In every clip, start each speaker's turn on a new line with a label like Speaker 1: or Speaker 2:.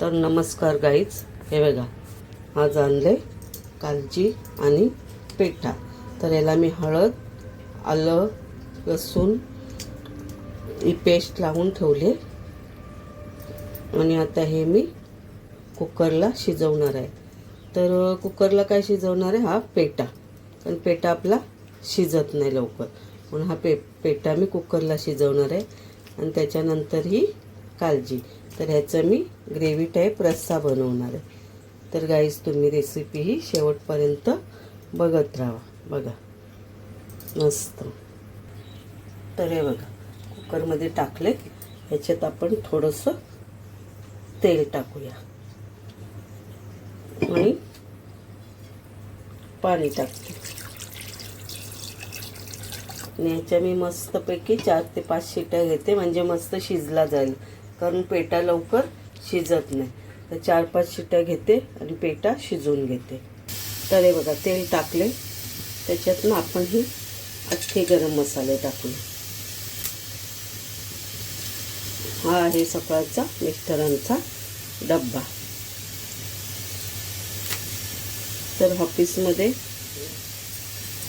Speaker 1: तर नमस्कार गाईच हे बघा आज आणले कालची आणि पेठा. तर याला मी हळद आलं लसूण ही पेस्ट लावून ठेवले आणि आता हे मी कुकरला शिजवणार आहे. तर कुकरला काय शिजवणार आहे? हा पेटा कारण पेटा आपला शिजत नाही लवकर. म्हणून हा पे पेटा मी कुकरला शिजवणार आहे. आणि त्याच्यानंतर ही काळजी. तर ह्याचं मी ग्रेव्ही टाईप रस्सा बनवणार आहे. तर गाईज तुम्ही रेसिपी ही शेवटपर्यंत बघत राहा. बघा. मस्त. तर हे बघा. कुकरमध्ये टाकले ह्याच्यात आपण थोडंसं तेल टाकूया. आणि पाणी टाकते आणि ह्याच्या मी मस्तपैकी चार ते पाच शिट्या घेते. म्हणजे मस्त शिजला जाईल. कारण पेटा लवकर शिजत नाही. तर चार पाच शिट्या घेते आणि पेटा शिजवून घेते. तर हे बघा तेल टाकले. त्याच्यातनं आपण ही अख्खे गरम मसाले टाकले हा आहे सकाळचा मिस्टरांचा डब्बा. तर ऑफिसमध्ये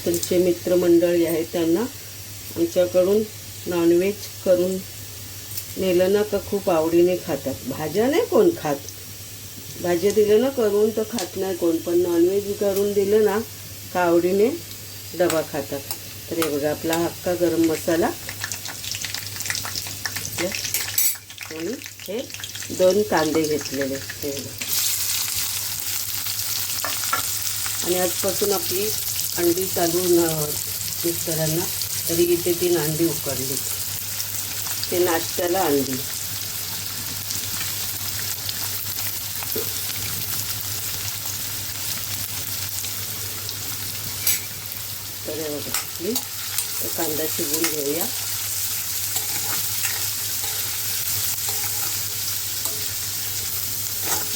Speaker 1: तुमचे मित्रमंडळी आहेत त्यांना आमच्याकडून नॉनव्हेज करून नेलं ना का खूप आवडीने खातात. भाज्या नाही कोण खात. भाज्या दिलं ना करून तर खात नाही कोण पण नॉनव्हेज करून दिलं ना का आवडीने डबा खातात. तर हे बघा आपला हक्का गरम मसाला. आणि हे दोन कांदे घेतलेले हे बघा. आणि आजपासून आपली अंडी चालू न मिस्टरांना तरी इथे तीन अंडी उकडली. ते नाश्त्याला आणली. तर बघा कांदा शिजून घेऊया.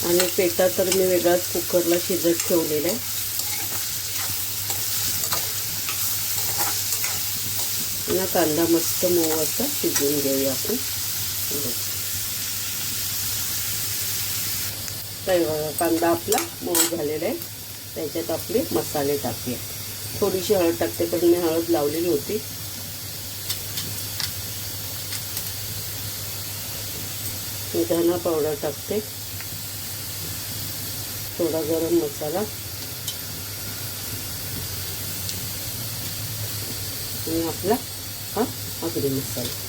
Speaker 1: आणि पेटा तर मी वेगळाच कुकरला शिजत ठेवलेला आहे. ना कांदा मस्त मऊ असा शिजवून घेऊया आपण. कांदा आपला मऊ झालेला आहे. त्याच्यात आपले मसाले टाकूया. थोडीशी हळद टाकते पण मी हळद लावलेली होती. धना पावडर टाकते. थोडा गरम मसाला. आणि आपला हा आगरी मसाला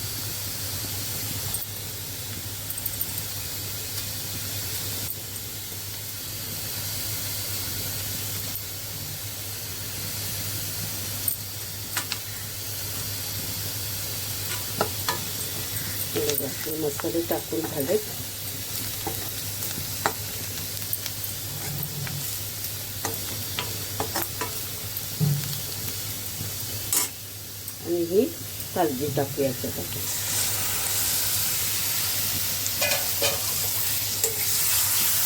Speaker 1: मसाले टाकून झालेत आणि ही काळजी टाकू याच्यासाठी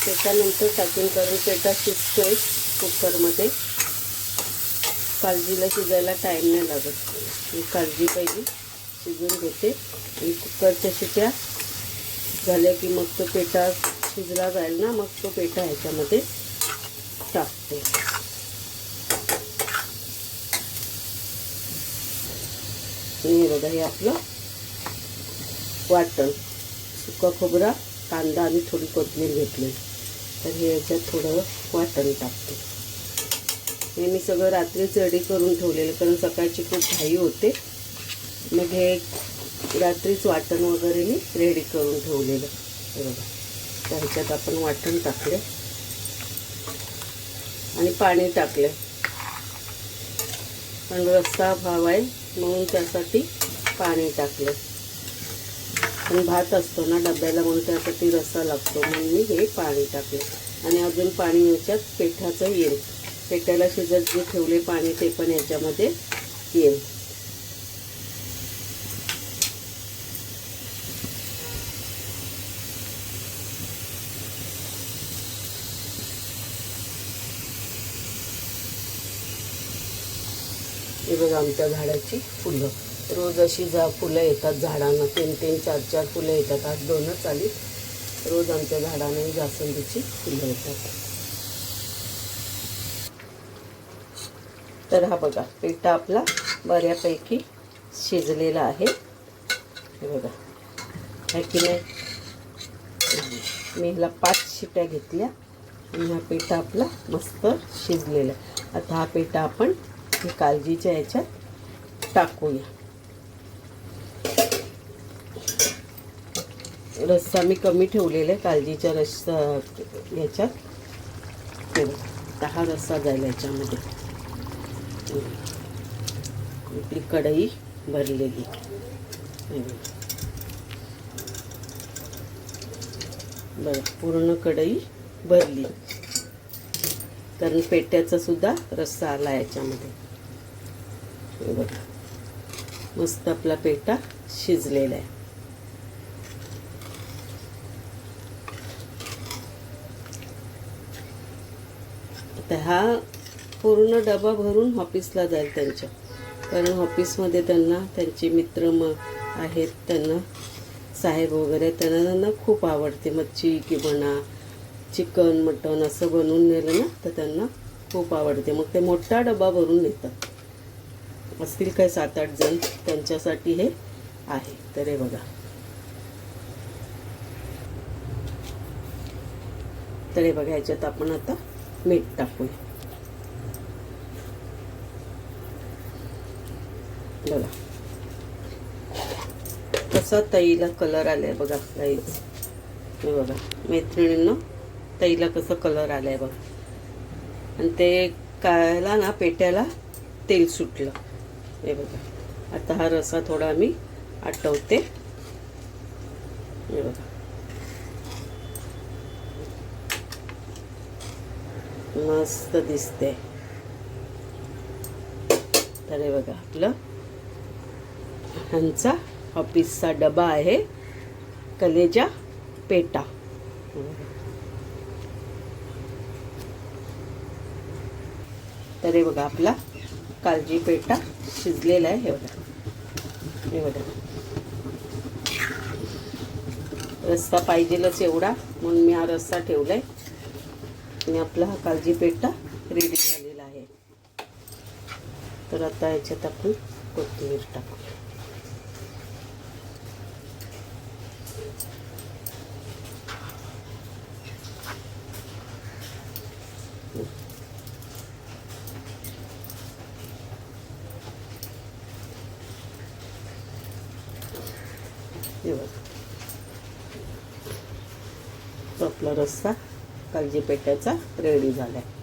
Speaker 1: त्याच्यानंतर टाकून करून पेटा शिजतोय कुकरमध्ये. काळजीला शिजायला टाईम नाही लागत. मी काळजी पहिली शिजून घेते. आणि कुकरच्या शिट्या झाल्या की मग तो पेटा शिजला जाईल ना मग तो पेटा ह्याच्यामध्ये टाकते. हे बघा हे आपलं वाटण सुका खोबरा कांदा आणि थोडी कोथिंबीर घेतली. तर हे याच्यात थोडं वाटण टाकते. हे मी सगळं रात्रीच रेडी करून ठेवलेलं कारण सकाळची खूप घाई होते. मग हे रात्रीच वाटण वगैरे मी रेडी करून ठेवलेलं. हे बघा तर ह्याच्यात आपण वाटण टाकले. आणि पाणी टाकले. पण रस्सा भाव आहे. म्हणून त्यासाठी पाणी टाकलं. आणि भात असतो ना डब्याला म्हणून त्यासाठी रस्सा लागतो. म्हणून मी हे पाणी टाकले. आणि अजून पाणी याच्यात पेठाचं येईल. पेठ्याला शिजत जे ठेवले पाणी ते पण याच्यामध्ये येईल. हे बघा आमच्या झाडाची फुलं. रोज अशी जा फुलं येतात झाडांना तीन तीन चार चार फुलं येतात आज दोनच आली रोज आमच्या झाडाने जास्वंदीची फुलं येतात. तर हा बघा पिठा आपला बऱ्यापैकी शिजलेला आहे. हे बघा. आहे की नाही? मी ह्याला पाच शिट्या घेतल्या आणि हा पिठा आपला मस्त शिजलेला आहे. आता हा पिठा आपण हे काळजीच्या याच्यात टाकूया. रस्सा मी कमी ठेवलेला आहे काळजीच्या रस्सा याच्यात. हे आता हा रस्सा जाईल याच्यामध्ये. आपली कढई भरलेली. बरं पूर्ण कढई भरली. कारण पेट्याचा सुद्धा रस्सा आला याच्यामध्ये. हे बघा. मस्त आपला पेटा शिजलेला आहे. आता हा पूर्ण डबा भरून ऑफिसला जाईल त्यांच्या. कारण ऑफिसमध्ये त्यांना त्यांचे मित्र मग आहेत त्यांना साहेब वगैरे त्यांना त्यांना खूप आवडते. मच्छी की म्हणा चिकन मटन असं बनवून नेलं ना तर त्यांना खूप आवडते. मग ते मोठा डबा भरून नेतात. असतील काय सात आठ जण त्यांच्यासाठी हे आहे. तर हे बघा. तर हे बघा ह्याच्यात आपण आता मीठ टाकूया. बघा. कसा तईला कलर आलाय बघा. गाईच हे बघा. मैत्रिणींना तईला कसं कलर आलाय बघा. आणि ते कायला ना पेट्याला तेल सुटलं. हे बघा. आता हा रसा थोडा मी आटवते. हे बघा. मस्त दिसते. तर हे बघा आपलं ह्यांचा ऑफिसचा डबा आहे कलेजा पेटा. तर हे बघा आपला कालजी पेटा. शिजलेलं आहे हे बघा. हे बघा. रस्सा पाहिजेलच एवढा म्हणून मी हा रस्सा ठेवला आहे आणि आपला हा काळजी पेटा रेडी झालेला आहे. तर आता याच्यात आपण कोथिंबीर टाकू हे बघा. तो आपला रस्सा कालजी पेट्याचा रेडी आहे